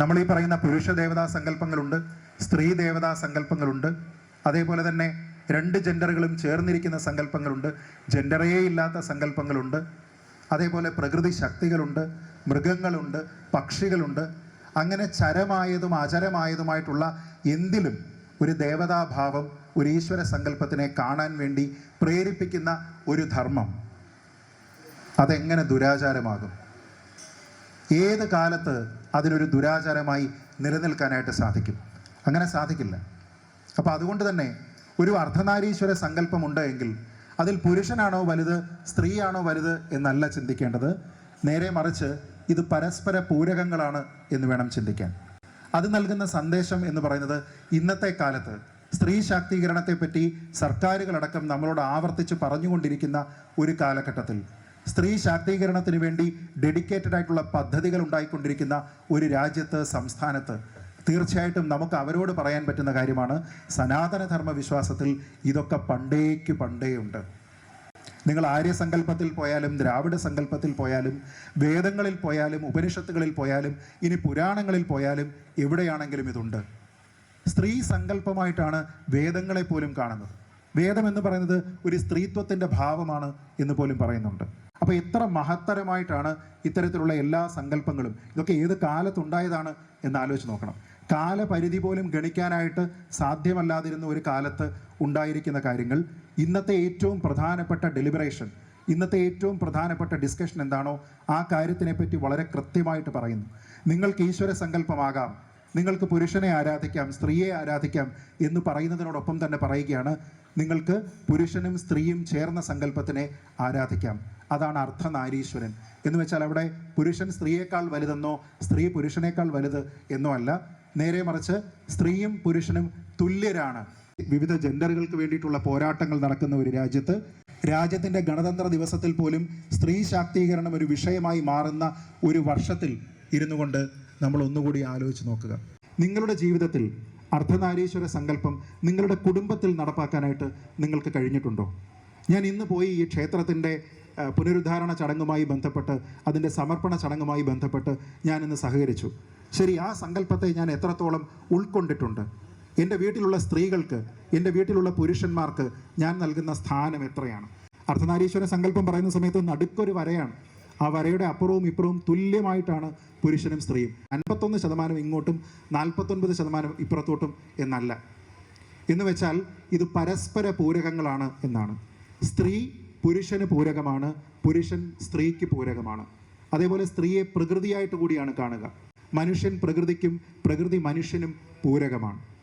നമ്മൾ ഈ പറയുന്ന പുരുഷ ദേവതാ സങ്കല്പങ്ങളുണ്ട് സ്ത്രീ ദേവതാ സങ്കല്പങ്ങളുണ്ട് അതേപോലെ തന്നെ രണ്ട് ജെൻഡറുകളും ചേർന്നിരിക്കുന്ന സങ്കല്പങ്ങളുണ്ട് ജെൻഡറേ ഇല്ലാത്ത സങ്കല്പങ്ങളുണ്ട് അതേപോലെ പ്രകൃതി ശക്തികളുണ്ട് മൃഗങ്ങളുണ്ട് പക്ഷികളുണ്ട്. അങ്ങനെ ചരമായതും അചരമായതുമായിട്ടുള്ള എന്തിലും ഒരു ദേവതാഭാവം ഒരു ഈശ്വര സങ്കല്പത്തിനെ കാണാൻ വേണ്ടി പ്രേരിപ്പിക്കുന്ന ഒരു ധർമ്മം. അതെങ്ങനെ ദുരാചാരമാകും? ഏത് കാലത്ത് അതിനൊരു ദുരാചാരമായി നിലനിൽക്കാനായിട്ട് സാധിക്കും? അങ്ങനെ സാധിക്കില്ല. അപ്പോൾ അതുകൊണ്ട് തന്നെ ഒരു അർദ്ധനാരീശ്വര സങ്കല്പമുണ്ട് എങ്കിൽ അതിൽ പുരുഷനാണോ വലുത് സ്ത്രീയാണോ വലുത് എന്നല്ല ചിന്തിക്കേണ്ടത്. നേരെ മറിച്ച് ഇത് പരസ്പര പൂരകങ്ങളാണ് എന്ന് വേണം ചിന്തിക്കാൻ. അത് നൽകുന്ന സന്ദേശം എന്ന് പറയുന്നത് ഇന്നത്തെ കാലത്ത് സ്ത്രീ ശാക്തീകരണത്തെപ്പറ്റി സർക്കാരുകളടക്കം നമ്മളോട് ആവർത്തിച്ച് പറഞ്ഞുകൊണ്ടിരിക്കുന്ന ഒരു കാലഘട്ടത്തിൽ സ്ത്രീ ശാക്തീകരണത്തിന് വേണ്ടി ഡെഡിക്കേറ്റഡ് ആയിട്ടുള്ള പദ്ധതികൾ ഉണ്ടായിക്കൊണ്ടിരിക്കുന്ന ഒരു രാജ്യത്ത് സംസ്ഥാനത്ത് തീർച്ചയായിട്ടും നമുക്ക് അവരോട് പറയാൻ പറ്റുന്ന കാര്യമാണ് സനാതനധർമ്മ വിശ്വാസത്തിൽ ഇതൊക്കെ പണ്ടേക്ക് പണ്ടേ ഉണ്ട്. നിങ്ങൾ ആര്യസങ്കല്പത്തിൽ പോയാലും ദ്രാവിഡ സങ്കല്പത്തിൽ പോയാലും വേദങ്ങളിൽ പോയാലും ഉപനിഷത്തുകളിൽ പോയാലും ഇനി പുരാണങ്ങളിൽ പോയാലും എവിടെയാണെങ്കിലും ഇതുണ്ട്. സ്ത്രീ സങ്കല്പമായിട്ടാണ് വേദങ്ങളെ പോലും കാണുന്നത്. വേദം എന്ന് പറയുന്നത് ഒരു സ്ത്രീത്വത്തിന്റെ ഭാവമാണ് എന്ന് പോലും പറയുന്നുണ്ട്. അപ്പോൾ ഇത്ര മഹത്തരമായിട്ടാണ് ഇത്തരത്തിലുള്ള എല്ലാ സങ്കല്പങ്ങളും. ഇതൊക്കെ ഏത് കാലത്തുണ്ടായതാണ് എന്ന് ആലോചിച്ച് നോക്കണം. കാലപരിധി പോലും ഗണിക്കാനായിട്ട് സാധ്യമല്ലാതിരുന്ന ഒരു കാലത്ത് ഉണ്ടായിരിക്കുന്ന കാര്യങ്ങൾ. ഇന്നത്തെ ഏറ്റവും പ്രധാനപ്പെട്ട ഡെലിബറേഷൻ ഇന്നത്തെ ഏറ്റവും പ്രധാനപ്പെട്ട ഡിസ്കഷൻ എന്താണോ ആ കാര്യത്തിനെ പറ്റി വളരെ കൃത്യമായിട്ട് പറയുന്നു. നിങ്ങൾക്ക് ഈശ്വര സങ്കല്പമാകാം. നിങ്ങൾക്ക് പുരുഷനെ ആരാധിക്കാം സ്ത്രീയെ ആരാധിക്കാം എന്ന് പറയുന്നതിനോടൊപ്പം തന്നെ പറയുകയാണ് നിങ്ങൾക്ക് പുരുഷനും സ്ത്രീയും ചേർന്ന സങ്കല്പത്തിനെ ആരാധിക്കാം. അതാണ് അർദ്ധനാരീശ്വരൻ എന്ന് വെച്ചാൽ അവിടെ പുരുഷൻ സ്ത്രീയേക്കാൾ വലുതെന്നോ സ്ത്രീ പുരുഷനേക്കാൾ വലുത് എന്നോ അല്ല. നേരെ മറിച്ച് സ്ത്രീയും പുരുഷനും തുല്യരാണ്. വിവിധ ജെൻഡറുകൾക്ക് വേണ്ടിയിട്ടുള്ള പോരാട്ടങ്ങൾ നടക്കുന്ന ഒരു രാജ്യത്ത് രാജ്യത്തിന്റെ ഗണതന്ത്ര ദിവസത്തിൽ പോലും സ്ത്രീ ശാക്തീകരണം ഒരു വിഷയമായി മാറുന്ന ഒരു വർഷത്തിൽ ഇരുന്നു കൊണ്ട് നമ്മൾ ഒന്നുകൂടി ആലോചിച്ച് നോക്കുക. നിങ്ങളുടെ ജീവിതത്തിൽ അർദ്ധനാരീശ്വര സങ്കല്പം നിങ്ങളുടെ കുടുംബത്തിൽ നടപ്പാക്കാനായിട്ട് നിങ്ങൾക്ക് കഴിഞ്ഞിട്ടുണ്ടോ? ഞാൻ ഇന്ന് പോയി ഈ ക്ഷേത്രത്തിന്റെ പുനരുദ്ധാരണ ചടങ്ങുമായി ബന്ധപ്പെട്ട് അതിന്റെ സമർപ്പണ ചടങ്ങുമായി ബന്ധപ്പെട്ട് ഞാൻ ഇന്ന് സഹകരിച്ചു. ശരി ആ സങ്കല്പത്തെ ഞാൻ എത്രത്തോളം ഉൾക്കൊണ്ടിട്ടുണ്ട്. എന്റെ വീട്ടിലുള്ള സ്ത്രീകൾക്ക് എന്റെ വീട്ടിലുള്ള പുരുഷന്മാർക്ക് ഞാൻ നൽകുന്ന സ്ഥാനം എത്രയാണ്? അർദ്ധനാരീശ്വര സങ്കല്പം പറയുന്ന സമയത്ത് നടുക്കൊരു വരയാണ്. ആ വരയുടെ അപ്പുറവും ഇപ്പുറവും തുല്യമായിട്ടാണ് പുരുഷനും സ്ത്രീയും. അൻപത്തൊന്ന് ശതമാനം ഇങ്ങോട്ടും നാൽപ്പത്തൊൻപത് ശതമാനം ഇപ്പുറത്തോട്ടും എന്നല്ല. എന്ന് വെച്ചാൽ ഇത് പരസ്പര പൂരകങ്ങളാണ് എന്നാണ്. സ്ത്രീ പുരുഷന് പൂരകമാണ് പുരുഷൻ സ്ത്രീക്ക് പൂരകമാണ്. അതേപോലെ സ്ത്രീയെ പ്രകൃതിയായിട്ട് കൂടിയാണ് കാണുക. മനുഷ്യൻ പ്രകൃതിക്കും പ്രകൃതി മനുഷ്യനും പൂരകമാണ്.